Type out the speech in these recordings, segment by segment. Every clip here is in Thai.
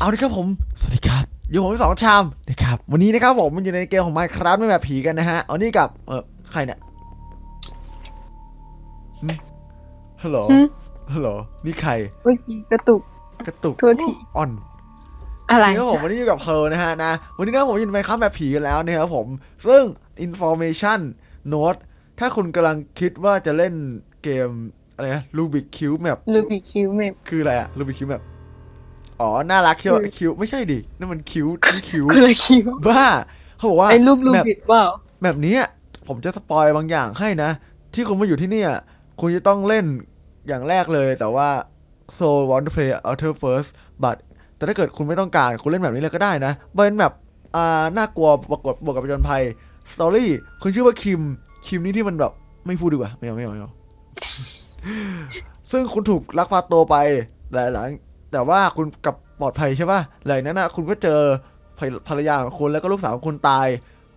เอาละครับผม สวัสดีครับ อยู่ผมสองชามนะครับ วันนี้นะครับผมมันอยู่ในเกมของ Minecraft ไม่แบบผีกันนะฮะ เอานี่กับ เออใครเนี่ยหึฮัลโหล หึ ฮัลโหล นี่ใคร เมื่อกี้กระตุก กระตุกโทษที อ่อน อะไรนี่ครับผมวันนี้อยู่กับเพร์ลนะฮะนะวันนี้นะผมอยู่ใน Minecraft แบบผีกันแล้วนะครับผม ซึ่ง information note ถ้าคุณกำลังคิดว่าจะเล่นเกมอะไรนะ Rubik Cube Map ลูบิคิวเมปคืออะไรอะ Rubik Cube Map อ๋อ น่ารักใช่ไหมคือคิว ไม่ใช่ดิ นั่นมันคิวนี่คิวคนละคิวบ้า เขาบอกว่าไอ้ลูกลูแบบบิกเปล่าแบบเนี้ยผมจะสปอยบางอย่างให้นะ ที่คุณมาอยู่ที่เนี่ย คุณจะต้องเล่นอย่างแรกเลย แต่ว่า so want to play outer first but แต่ถ้าเกิดคุณไม่ต้องการ คุณเล่นแบบนี้เลยก็ได้นะเป็นแบบอ่าน่ากลัวบวกกับบวกกับประจนภัยสตอรี่คุณชื่อว่าคิม คิมนี่ที่มันแบบ ไม่พูดดีกว่า ไม่เอาไม่เอาไม่เอาซึ่งคุณถูกลักพาตัวไปหลายหลัง แต่ว่าคุณกลับปลอดภัยใช่ป่ะหลังจากนั้นนะคุณก็เจอภรภรรยาของคุณแล้วก็ลูกสาวของคุณตาย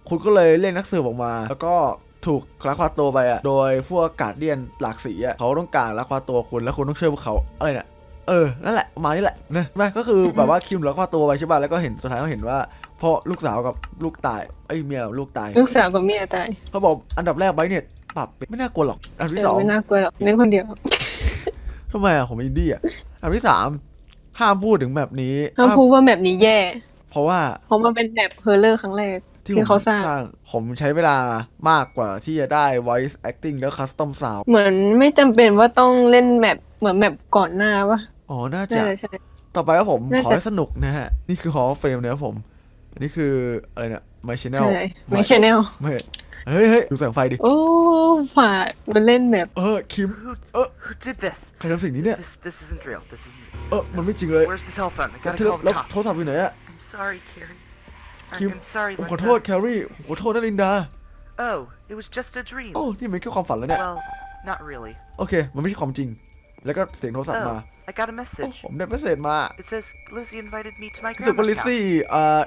คุณก็เลยเรียกนักสืบออกมา แล้วก็ถูกลักพาตัวไปอะ โดยพวกกาดเดียนหลากสีอะเขาต้องการลักพาตัวคุณแล้วคุณต้องช่วยพวกเขาอะไรเนี่ยเออ นั่นแหละประมาณนี้แหละนะใช่ไหมก็คือแบบว่าคิมลักพาตัวไปใช่ป่ะ แล้วก็เห็นสุดท้ายเขาเห็นว่าพ่อลูกสาวกับลูกตาย ไอ้ยเมียกับลูกตาย ลูกสาวกับเมียตาย เขาบอกอันดับแรกไบรท์เนี่ยปรับไม่น่ากลัวหรอก อันดับเอที่อสองไม่น่ากลัวหรอกเล่นคนเดียวทำไมอะผมอินดี้อะ อันดับที่สาม ห้ามพูดถึงแบบนี้ถ้าพูดว่าแบบนี้แย่ เพราะว่าเพราะมันเป็นแบบเฮอร์เลอร์ครั้งแรก ที่ที่ผมเขาสร้าง ผมใช้เวลามากกว่าที่จะได้ voice acting แล้ว custom sound เหมือนไม่จำเป็นว่าต้องเล่นแบบเหมือนแบบก่อนหน้าปะอ๋อ น่าจะน่าจะใช่ต่อไปครับผมน่าขอจะให้สนุกนะฮะ นี่คือ Hall of Fame นะครับผมอันนี้คืออะไรเนี่ย My Channel ใช่ไม่ชแนลไม่ เฮ้ยเฮ้ยดูแสงไฟดิ โอ้ฝ่ามันเล่นแบบเออคิม Who, Uh. who did this? ใครทำสิ่งนี้เนี่ย This this isn't real. This isn't. เออมันไม่จริงเลย Where's the telephone? I แล้ว gotta ที่ call the แล้ว cops. โทรศัพท์อยู่ไหนอะ I'm sorry, Carrie. I- Kim, I'm sorry, ผมขอ Linda. โทษแคลรี่ผมขอโทษนะลินดา Oh, it was just a dream. โอ้นี่มันแค่ความฝันแล้วเนี่ย Well, not really. โอเค มันไม่ใช่ความจริง แล้วก็เสียงโทรศัพท์มา Oh, I got a โอ้ message. ผมได้เมสเซจมา It says Lizzie invited me to my รู้สึกว่าลิ grandma's ซซี่ house. เอ่อ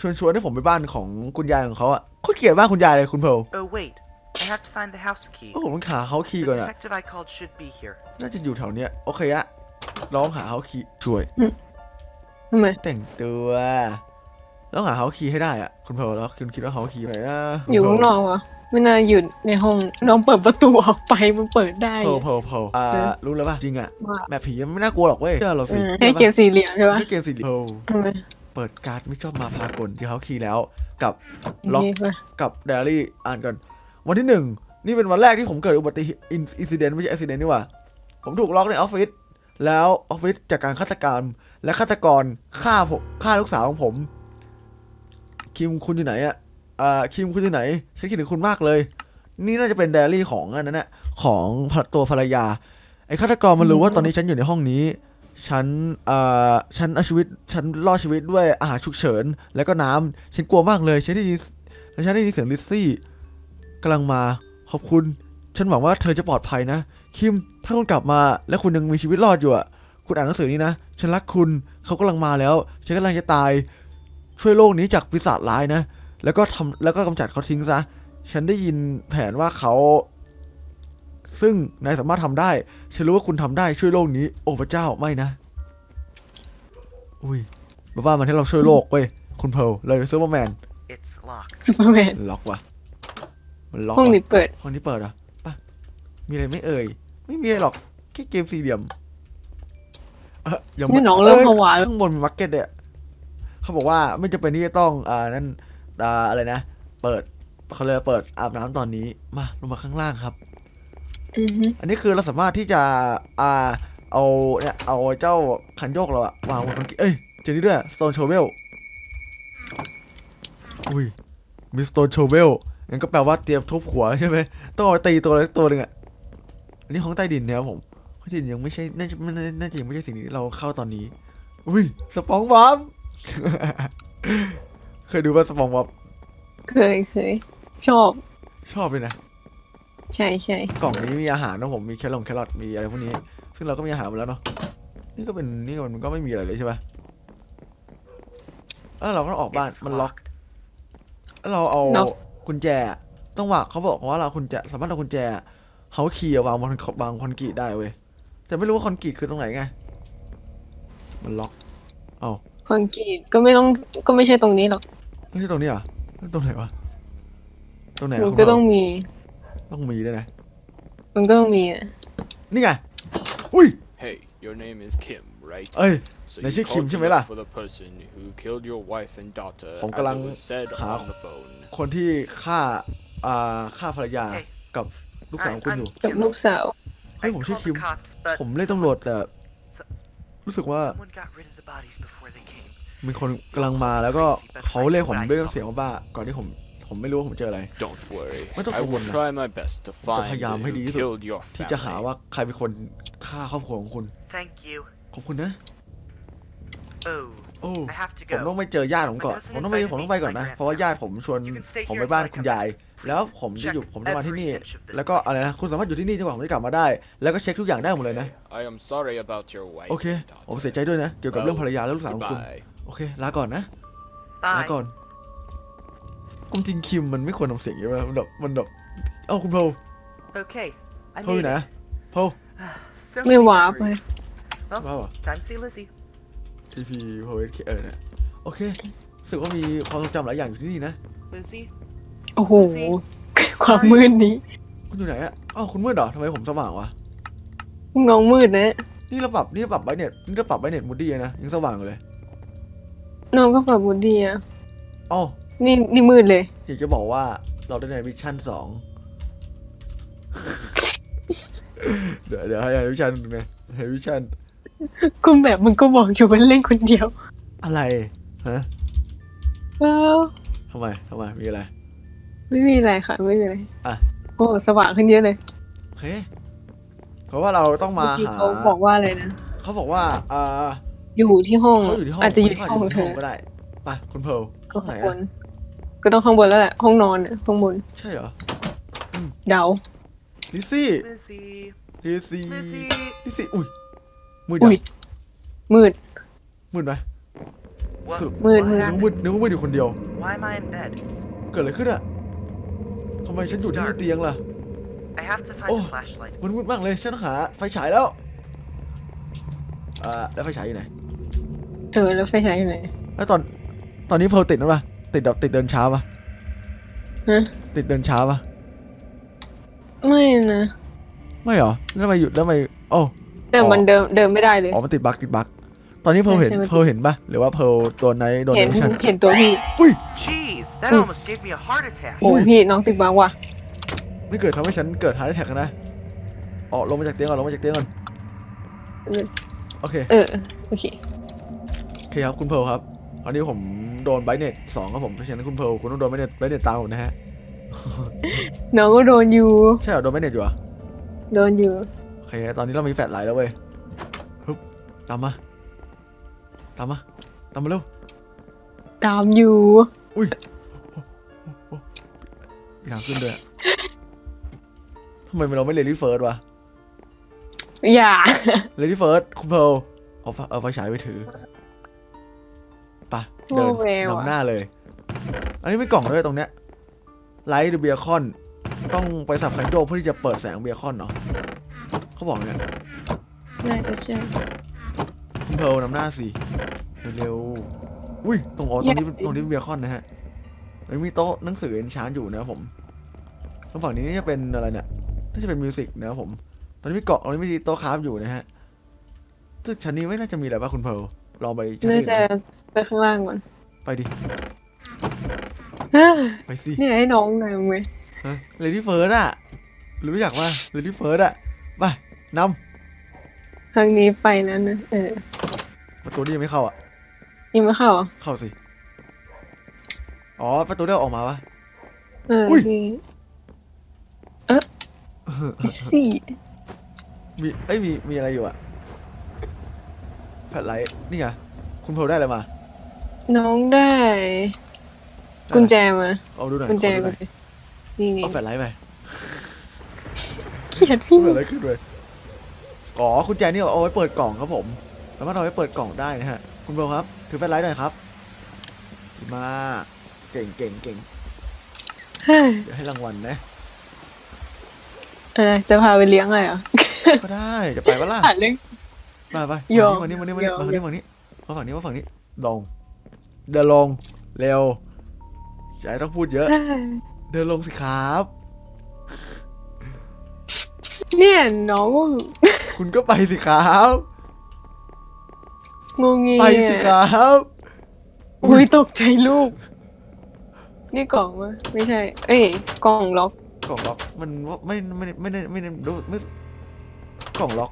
ชวนชวนให้ผมไปบ้านของคุณยายของเขาอะ โคตรเกลียดบ้านคุณยายเลยคุณเพล Oh wait, I have to find the house key. โอ้ผมต้องหาเขาคีย์ The ก่อนอะ detective I called should be here. น่าจะอยู่แถวเนี้ย โอเคอะร้องหาเขาคีย์ช่วย ทำไม แต่งตัวต้องหาเขาคีย์ให้ได้อะคุณเพลแล้วคุณคิดว่าเขาคีย์ไหนนะอยู่ข้างนอกวะไม่น่าอยู่ในห้องน้องเปิดประตูออกไปมันเปิดได้ เพลเพลเพลอ่าเออ รู้แล้วป่ะจริงอะว่าแบบผีมันไม่น่ากลัวหรอกเว้ยเชื่อเราอืสิมให้เกมสี่เหลี่ยมใช่ปะให้เกมสิเพลทำไม เปิดการ์ดไม่ชอบมาพากลที่เขาคีย์แล้ว กับล็อกนี่ปะกับไดอารี่อ่านก่อนวันที่หนึ่งนี่เป็นวันแรกที่ผมเกิดอุบัติเหตุอินซิเดนต์ไม่ใช่อุบิเหตุนี่หว่า ผมถูกล็อกในออฟฟิศแล้วออฟฟิศจากการฆาตกรรมและฆาตกรฆ่าผมฆ่าลูกสาวของผม คิมคุณอยู่ไหนอะอ่าคิมคุณอยู่ไหนฉันคิดถึงคุณมากเลย นี่น่าจะเป็นไดอารี่ของอันนั้นนะของตัวภรรยา ไอ้ฆาตกรมันรู้ว่าตอนนี้ฉันอยู่ในห้องนี้ ฉันอ่าฉันเอาชีวิตฉันรอดชีวิตด้วยอาหารฉุกเฉิน แล้วก็น้ำฉันกลัวมากเลยฉันได้ยินแล้วฉันได้ยินเสียงลิซซี่กำลังมาขอบคุณ ฉันหวังว่าเธอจะปลอดภัยนะ คิมถ้าคุณกลับมาและคุณยังมีชีวิตรอดอยู่อะคุณอ่านหนังสือนี้นะ ฉันรักคุณเขากำลังมาแล้ว ฉันกำลังจะตาย ช่วยโลกนี้จากปีศาจร้ายนะ แล้วก็ทำแล้วก็กำจัดเขาทิ้งซะ ฉันได้ยินแผนว่าเขา ซึ่งนายสามารถทำได้ ฉันรู้ว่าคุณทำได้ช่วยโลกนี้ โอ้พระเจ้าไม่นะ อุ้ยบ้าว่ามันให้เราช่วยโลกเว้ยคุณเพลเลยซูเปอร์แมน It's locked. ซูเปอร์แมนล็อกว่ะมันล็อกห้องว่ะนี้เปิดห้องนี้เปิดเหรอะปะมีอะไรไหม่เอ่ย ไม่มีอะไรหรอกแค่เกมสี่เหลี่ยมเอ่อยังนี่น้องเริ่มยผวาแล้วข้างบนมีมาร์เก็ตเนี่ยเขาบอกว่าไม่จำเป็นที่จะต้องอ่านั่นอ่าอะไรนะ เปิดเขาเลยกว่าเปิดอาบน้ำตอนนี้มาลงมาข้างล่างครับ อือฮึอันนี้คือเราสามารถที่จะอ่าเอาเนี่ยเอาเจ้าคันโยกเราอะวางบนคันเอ้ยเจอนี่ด้วย Stone Shovel อุ้ยมี Stone Shovel งั้นก็แปลว่าเตรียมทุบหัวใช่ไหมต้องเอาไปตีตัวเล็กตัวหนึ่งอะอันนี้ห้องใต้ดินนะครับผมห้องใต้ดินยังไม่ใช่น่าจะไม่น่าจะยังไม่ใช่สิ่งที่เราเข้าตอนนี้ อุ้ยสปองบอม เคยดูว่าสปองบอมเคยเคยชอบชอบเลยนะ ใช่ใช่กล่องนี้มีอาหารนะผมมีแครอทแครอทมีอะไรพวกนี้ ซึ่งเราก็มีอาหารหมดแล้วเนาะนี่ก็เป็นนี่มันก็ไม่มีอะไรเลยใช่ปะแล้วเราก็ต้องออกบ้าน It's มันล็อก locked. แล้วเราเอาล็อกกุญแจ ต้องวางเขาบอกว่าเรากุญแจสามารถเอากุญแจเขาขี่อะวางบนวางคอนกรีตได้เว้ยแต่ไม่รู้ว่าคอนกรีตคือตรงไหนไง มันล็อก เอาคอนกรีตก็ไม่ต้องก็ไม่ใช่ตรงนี้หรอกไม่ใช่ตรงนี้เหรอตรงไหนวะตรงไหนมัอะนคุณก็เผาต้องมี ต้องมีด้วยนะ มันก็ต้องมีอะนี่ไง อุ้ย Hey, your name is Kim, right? เอ้ย So ไหน you ชื่อคิม called ใช่ to ไหมล่ะ look for the person who killed your wife and daughter, ผม as กำลัง it was said หา on the phone. คนที่ฆ่า อ่า ฆ่าภรรยากับลูกสาวของคุณอยู่ กับลูกสาว เฮ้ย I ผมชื่อ called คิ the ม cops, but ผมเรียกตำรวจแต่ รู้สึกว่า someone got rid of the bodies before they came. มีคนกำลังมาแล้วก็เขาเรียกผมด้วยน้ำเสียงว่าบ้าก่อนที่ผม ผมไม่รู้ว่าผมเจออะไร Don't worry. What the I will fuck? try my best to find พยายามให้ดี who ที่สุด killed your ที่จะหา family. ว่าใครเป็นคนฆ่าครอบครัวของคุณ Thank you. ขอบคุณนะ Oh, โอ้ I have to ผมต้อง go. ไปเจอญาติผมก่อน ผมต้องไป ผมต้องไปก่อนนะ เพราะว่าญาติผมชวนผมไปบ้านคุณยาย แล้วผมจะอยู่ ผมจะมาที่นี่ แล้วก็อะไรนะ คุณสามารถอยู่ที่นี่จนกว่าผมจะกลับมาได้ แล้วก็เช็คทุกอย่างได้หมดเลยนะ I am sorry about your wife โอเค and ผม daughter. เสียใจด้วยนะ เกี่ยวกับเรื่องภรรยาและลูกสาวของคุณ Goodbye. โอเค ลาก่อนนะ ลา Bye. ก่อน ความจริงคิมมันไม่ควรทำเสียงอย่างนี้มันแบบมันแบบเอ้าคุณโพ Okay, I โพอยู่ made ไหน it. โพ So ไม่ many วาร์ปไป memories. ว้าวเหรอ Time to see Lizzie. TP โพเอสเออเนี่ยโอเครู้สึกว่ามีความทรงจำหลายอย่างอยู่ที่นี่นะ Lizzie, โอ้โห ความมืดนี้คุณอยู่ไหนอะอ้าวคุณมืดเหรอทำไมผมสว่างวะ น้องมืดนะ นี่เราปรับนี่เราปรับไบเน็ตนี่เราปรับไบเน็ตมูดี้นะยังสว่างอยู่เลยน้องก็ปรับบุดีอะอ๋อ นี่นี่มืดเลย อยากจะบอกว่าเราได้ในวิชั่นสอง เดี๋ยวเดี๋ยวให้วิชั่นดูไงให้วิชั่นก็แบบมึงก็บอกอยู่ว่าเล่นคนเดียว อะไรฮะเออทำไมทำไมมีอะไร ไม่มีอะไรค่ะ ไม่มีอะไรอะ โอ้สว่างขึ้นเยอะเลยโอเคเพราะว่าเราต้องมาเมื่อกี้หาเขาบอกว่าอะไรนะเขาบอกว่าอ่าอยู่ที่ห้อง เขาอยู่ที่ห้องอาจจะอยู่ที่ห้องของเธอ ก็ได้ไปคุณเพร์ลก็ข้างไหนบอะน ก็ต้องข้างบนแล้วแหละ ห้องนอนอะข้างบน ใช่เหรอเดา ลิซซี่ Lizzie, ลิซซี่ Lizzie. ลิซซี่อุ้ยมืดอุ้อะยมืด มืดไหม What, So- มืด what มืด นึก happened? ว่ามืดนึกว่ามืดอยู่คนเดียว Why am I in bed? เกิดอะไรขึ้นอะทำไมฉันอยู่ที่เตียงล่ะ I have to find Oh. a flashlight. มันมืดมากเลย ฉันต้องหาไฟฉายแล้วอ่าแล้วไฟฉายอยู่ไหน เออ แล้วไฟฉายอยู่ไหนแล้วตอน ตอนนี้เพร์ลติดนะปะ ติดแบบติดเดินช้าปะฮะติดเดินช้าปะไม่นะไม่เหรอแล้วทำไมหยุดแล้วทำไมโอ้ แต่มันเดิมเดิมไม่ได้เลย อ๋อ มันติดบั๊กติดบั๊กตอนนี้เพร์ลเห็นใช่ใช่มันเพร์ลเห็นปะหรือว่าเพร์ลโดนไนท์โดนเห็นวิชั่นเห็นตัวพี่ อุ้ย Jeez, that Hmm. almost gave me a heart attack. โอ้พี่น้องติดบังว่ะไม่เกิดทำให้ฉันเกิดฮาร์ดแท็กนะออกลงมาจากเตียงก่อนลงมาจากเตียงก่อนโอเคเออโอเค โอเคครับคุณเพร์ลครับต อนนี้ผมโดนไบเน็ตสองครับผมเพราะฉะนั้นคุณเพร์ลคุณต้องโดนไบเน็ตไบเน็ตตามผมนะฮะ น้องก็โดนอยู่ ใช่เหรอโดนไบเน็ตอยู่เหรอะโดนอยู่ โอเคตอนนี้เรามีแฟลชไลท์แล้วเว้ยฮึบตามมา ตามมา ตามมาเร็ว ตามอยู่อยากขึ้นด้วยอะทำไมเราไม่เลดี้เฟิร์สวะอย่า เลดี้เฟิร์สคุณเพร์ลเอาไฟเอาไฟฉายไปถือไปะ เดินโอ้แววอะนำหน้าเลย อันนี้ไม่กล่องด้วยตรงเนี้ยไลท์เบียร์คอน ต้องไปสับคันโยกเพื่อที่จะเปิดแสงเบียร์คอนเนาะเขาบอกเนี่ยน่าจะใช่คุณเพร์ลนำหน้าสิเร็วๆอุ้ยตรงอ๋อตรงนี้ตรงนี้เป็นเบียร์คอนนะฮะมันมีโต๊ะหนังสือเอ็นชานอยู่นะครับผมตรงฝั่งนี้นี่จะเป็นอะไรเนี่ยน่าจะเป็นมิวสิกนะครับผม ตอนนี้มีเกาะตรงนี้มีโต๊ะคราฟอยู่นะฮะตึกชั้นนี้ไม่น่าจะมีอะไรป่ะคุณเพร์ลลองไปชั้นน่าอื่นจะ ไหมไปข้างล่างก่อนไปดิ เฮ้ยไปสินี่ให้น้องหน่อยมึงไหมเลดี้เฟิร์สอะรู้จักว่าเลดี้เฟิร์สอะไปนครั้งนี้ไปแล้วนะเออำประตูนี้ยังไม่เข้าอะยังไม่เข้าเหรอเข้าสิอ๋อประตูได้ออกมาวะเอออุ้ยพี่เออสี่มีเอ้ยมีมีอะไรอยู่อะแฟลชไลท์นี่ไงคุณเพร์ลได้อะไรมา น้องได้ได้ กุญแจอะไรมาเอาดูหน่อยกุญแจขอดูหกุน่ญอยแจนี่นี่เอาแฟลชไลท์ไปเขียนเอาพี่แฟลชไลท์ขึ้นเลยอ๋อคุณแจนี่เอาไว้เปิดกล่องครับผมสามารถเอาไว้เปิดกล่องได้นะฮะ คุณเพร์ลครับ ถือแฟลชไลท์หน่อยครับดีมากเก่งเก่งเก่งเฮ้ยเดี๋ยวให้รางวัลนะ เออจะพาไปเลี้ยงอะไรเหรอก็ได้ จะไปปะล่ะอ่านเรื่อง ไปไปยอมมานี่มานี่มานี่ยอม มาฝั่งนี้มาฝั่งนี้มาฝั่งนี้มาฝั่งนี้ลง เดินลงเร็วอย่าให้ต้องพูดเยอะ เดินลงสิครับ เนี่ยน้องคุณก็ไปสิครับ งงเงี้ไปสิครับอุ้ยตกใจลูก นี่กล่องวะไม่ใช่ เอ้ยกล่องล็อก กล่องล็อกมันว่าไม่ไม่ได้ไม่ได้ไม่ได้รู้ไม่กล่องล็อก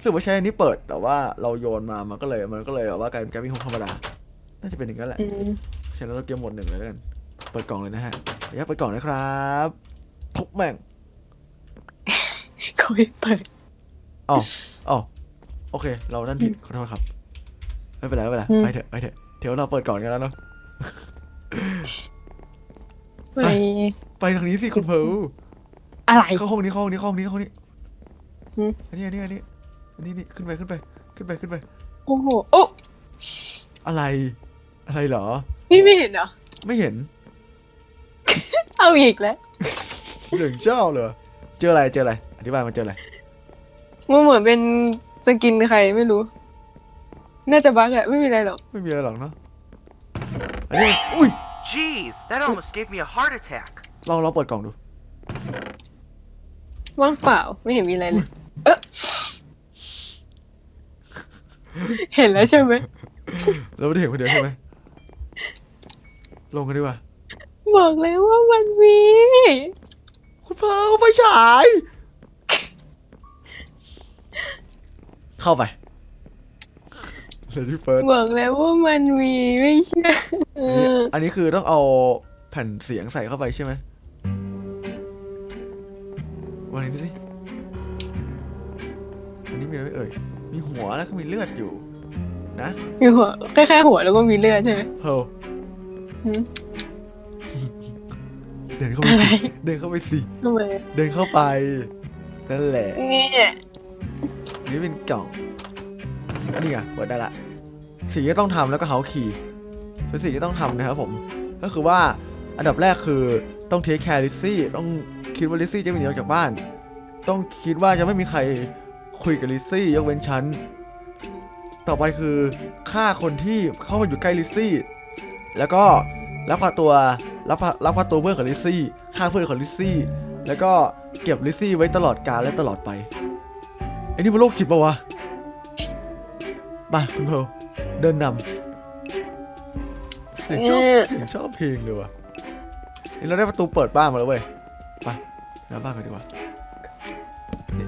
หรือว่าใช้อันนี้เปิดแต่ว่าเราโยนมามันก็เลยมันก็เลยแบบว่ากลายเป็นการวิ่งธรรมดา น่าจะเป็นอย่างนั้นแหละอืมฉะนั้นเราเกมหมดหนึ่งเลยแล้วกัน เปิดกล่องเลยนะฮะขออนุญาตเปิดกล่องนะครับทุบแม่งเขาไม่เปิด อ๋ออ๋อโอเค เรานั่นผิดขอโทษครับไม่เป็นไรไม่เป็นไรไปเถอะไปเถอะเดี๋ยวเราเปิดก่อนกันแล้วเนาะ ไป ไปทางนี้สิคุณเพร์ลอะไร เข้าห้องนี้เข้าห้องนี้เข้าห้องนี้เข้าห้องนี้หืม อันนี้อันนี้อันนี้อันนี้นี่ขึ้นไปขึ้นไป ขึ้นไปขึ้นไป โอ้โหโอ้อะไร อะไรเหรอ พี่ไม่เห็นเหรอ ไม่เห็นเอาอีกแล้วเหลืองเจ้าเลยเจออะไรเจออะไร อธิบายมาเจออะไรมันเหมือนเป็นสกินใครไม่รู้ น่าจะบั๊กอะไม่มีอะไรหรอก ไม่มีอะไรหรอกเนาะอันนี้อุ้ย Jeez, that almost gave me a heart attack. ลองลองเปิดกล่องดู ว่างเปล่าไม่เห็นมีอะไรเลยเอะเห็นแล้วใช่ไหมเราไม่ได้เห็นคนเดียวใช่ไหม ลงกันดีกว่าบอกแล้วว่ามันมีคุณเพร์ลไฟฉาย เข้าไปเลยที่เฟิร์สบอกแล้วว่ามันมีไม่เชื่อเอออันนี้คือต้องเอาแผ่นเสียงใส่เข้าไปใช่ไหมวางนี้ดูสิอันนี้มีอะไรไหมเอ่ย มีหัวแล้วก็มีเลือดอยู่ นะ มีหัวแค่แค่หัวแล้วก็มีเลือดใช่ไหมเพร์ล หืมเดินเข้าไปอะไรสิเดินเข้าไปสิ ทำไมเดินเข้าไป นั่นแหละ เนี่ย นี่เป็นกล่อง นี่ไงเปิดได้ละ สิ่งที่ต้องทำแล้วก็เฮาคีย์เป็นสิ่งที่ต้องทำนะครับผม ก็คือว่าอันดับแรกคือต้องเทคแคร์ลิซซี่ ต้องคิดว่าลิซซี่จะไม่หนีออกจากบ้าน ต้องคิดว่าจะไม่มีใครคุยกับลิซซี่ยกเว้นฉัน ต่อไปคือฆ่าคนที่เข้ามาอยู่ใกล้ลิซซี่ แล้วก็ลักพาตัวลักพาลักพาตัวเพื่อนของลิซซี่ฆ่าเพื่อนของลิซซี่ แล้วก็เก็บลิซซี่ไว้ตลอดกาลและตลอดไปไอ้นี่มันโรคจิตปะวะมาคุณเพร์ลเดินนำเสียงชอบเสียงชอบเพลงเลยว่ะนี่เราได้ประตูเปิดบ้านมาแล้วเว้ยไปหน้าบ้านกันดีกว่านี่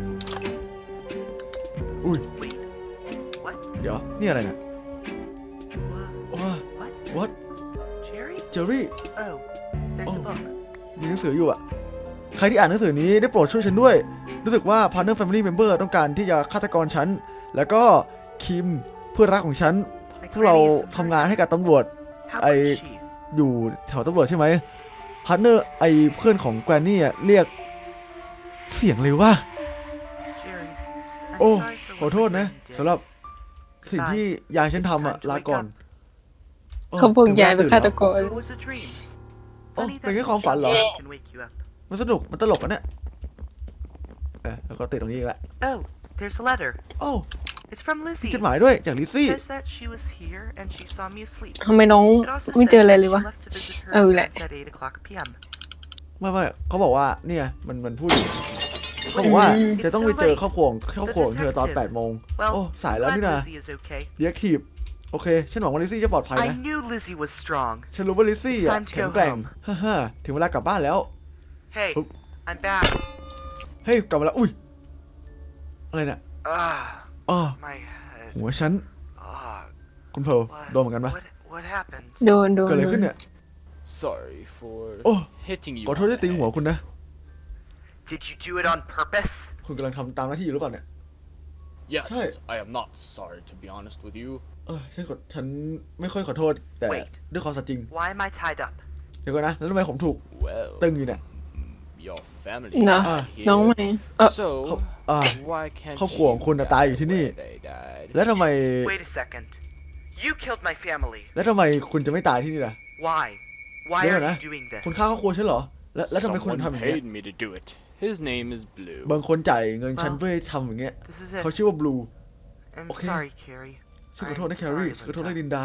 อุ้ย Wait, what? เดี๋ยวนี่อะไรเนี่ย Wha- ว้า What? what Jerry? เจอรี่ Oh, there's Oh. a book. มีหนังสืออยู่อะใครที่อ่านหนังสือนี้ได้โปรดช่วยฉันด้วย รู้สึกว่า Partner Family Member ต้องการที่จะฆาตกรฉัน แล้วก็คิมเพื่อนรักของฉัน My พวกเรา granny is ทำงานให้กับตำรวจ How I- old is she? อยู่แถวตำรวจใช่ไหมพาร์ทเนอร์ไอเพื่อนของแกรนนี่อะเรียก เสียงเลยว่า Jerry, I'm โอ้ sorry for ขอโทษ what นะ you did. สำหรับสิ่งที่ยายฉันทำอะลาก่อนโเขาบอกยายเป็นฆาตตื่นกร It was a dream. โอ้ Funny เป็น that แค่ความฝันเหรอ dream can wake you up. มันสนุก มันตลกอะเนี่ยเออแล้วก็ติดตรงนี้อีกแล้ว Oh, there's a letter. โอ้ It's from มี Lizzie. จดหมายด้วยจากลิซ It ซี่ says that she was here and she saw me asleep. ทำไมน้อง It also ไม่ says เจออะไร that เลย she วะ left to visit her เอาอีกแหละ parents at 8 o'clock p.m. ไม่ไม่เขาบอกว่าเนี่ยมันมันพูดอยู่เขาบอกว่าอืม จะต้องไปเจอครอบครัวของครอบครัวของเธอตอน8โมง Well, โอ้สายแล้ว glad นี่นะ Lizzie is okay. เดียกทีฟ โอเค ฉันหวังว่าลิซซี่จะปลอดภัย I นะ knew Lizzie was strong. ฉันรู้ว่าลิซซี่อะ Time to go แข็งแกร่งฮ่าฮ่าถึงเวลากลับบ้านแล้ว Hey, Oop. I'm back. เฮ้ย กลับมาแล้ว อุ้ย อะไรเนี่ย Ah, อ๋อ my head. หัวฉัน Ah, คุณเพร์ล what, โดนเหมือนกันปะ what, what happened? โดนโดนเกิดอะไรโดขึ้นนเนี่ย Sorry for Oh, hitting you. ขอโทษ on ที่ the ตีหัว head. คุณนะ Did you do it on purpose? คุณกำลังทำตามหน้าที่อยู่หรือเปล่าเนี่ย Yes, Hey. I am not sorry to be honest with you. เออฉันขอฉันไม่ค่อยขอโทษ แต่ Wait. ด้วยความสัตย์จริง Why am I tied up? เดี๋ยวก่อนนะ แล้วทำไมผมถูก Well, ตึงอยู่เนี่ย your family เนอะ are น้อง here. ใหม่เออ So, อ่า why can't ครอบครัวของคุณน่ะ you ตาย die อยู่ที่นี่ where they died? แล้วทำไม Wait a second. You killed my family. แล้วทำไมคุณจะไม่ตายที่นี่ล่ะ Why? Why Yeah, are nah. you doing this? คุณฆ่าครอบครัวฉันเหรอ แล้วแล้วทำไมคุณ Someone ทำอย่างเงี้ย paid me to do it. His name is Blue. บางคนจ่ายเงินฉันอ้าวเพื่อให้ทำอย่างเงี้ย This is เขา it. ชื่อว่าบลู I'm Okay. sorry, Carrie. ฉันขอโทษนะ I'm แครี่ sorry, ฉันขอโทษนะ Linda. ลินดา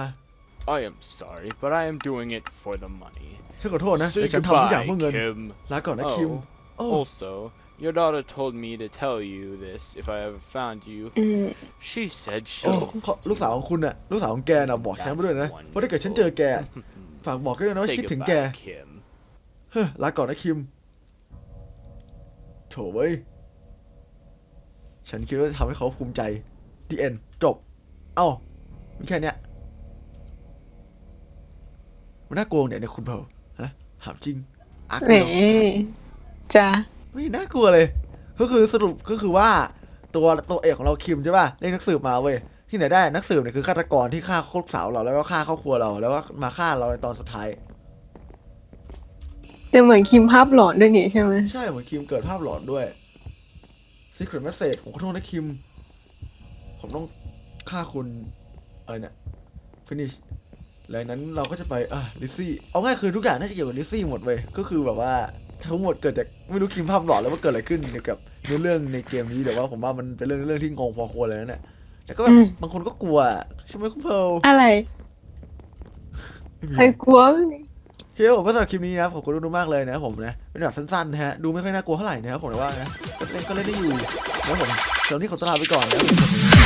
I am sorry, but I am doing it for the money. ฉันขอโทษนะ Say แต่ฉันทำทุกอย่าง goodbye, เพื่อเงิน Kim. ลาก่อนนะคิม Oh, โอ้ also, your daughter told me to tell you this if I ever found you. อืม She said โอ้ she'll. เขาลูกสาวของคุณน่ะลูกสาวของแกน่ะบอกฉันไปด้วยนะเพราะถ้าเกิดฉันเจอแกฝากบอกแกด้วยนะว่า Say คิดถึงแก goodbye, Kim. เฮ้ยลาก่อนนะคิมโถเว้ยฉันคิดว่าจะทำให้เขาภูมิใจดีเอ็นจบ เอ้ามีแค่เนี้ยมันน่ากลัวเนี่ยเนี่ยคุณเพลฮะถามจริงอักแหมเดียวจ้าไม่น่ากลัวเลย ก็คือสรุปก็คือว่าตัวตัวเอกของเราคิมใช่ป่ะเล่นนักสืบมาเว้ยที่ไหนได้นักสืบเนี่ยคือฆาตกรที่ฆ่าลูกสาวเราแล้วก็ฆ่าครอบครัวเราแล้วก็มาฆ่าเราในตอนสุดท้าย แต่เหมือนคิมภาพหลอนด้วยนี่ใช่ไหมใช่เหมือนคิมเกิดภาพหลอนด้วย Secret Message ผมขอโทษนะคิม ผมต้อง ฆ่าคุณอะไรเนี่ย finish หลังนั้นเราก็จะไปอะลิซซี่เอาง่ายคือทุกอย่างน่าจะเกี่ยวกับลิซซี่หมดเว้ยก็คือแบบว่าทั้งหมดเกิดจากไม่รู้คิมภาพหลอนแล้วว่าเกิดอะไรขึ้นเกี่ยวกับเนื้อเรื่องในเกมนี้แต่ว่าผมว่ามันเป็นเรื่องเรื่องที่งงพอควรเลยนะเนี่ยแต่ก็แบบบางคนก็กลัวใช่ไหมคุณเพร์ลอะไรไม่มีใครกลัวไม่มีเฮ้ยผมก็สำหรับคลิปนี้นะครับขอบคุณทุกๆมากเลยนะครับผมนะเป็นแบบสั้นๆนะฮะดูไม่ค่อยน่ากลัวเท่าไหร่นะครับผมแต่ว่านะก็เล่นก็เล่นได้อยู่นะครับผมสำหรับที่ขอตวลาไปก่อนนะครับ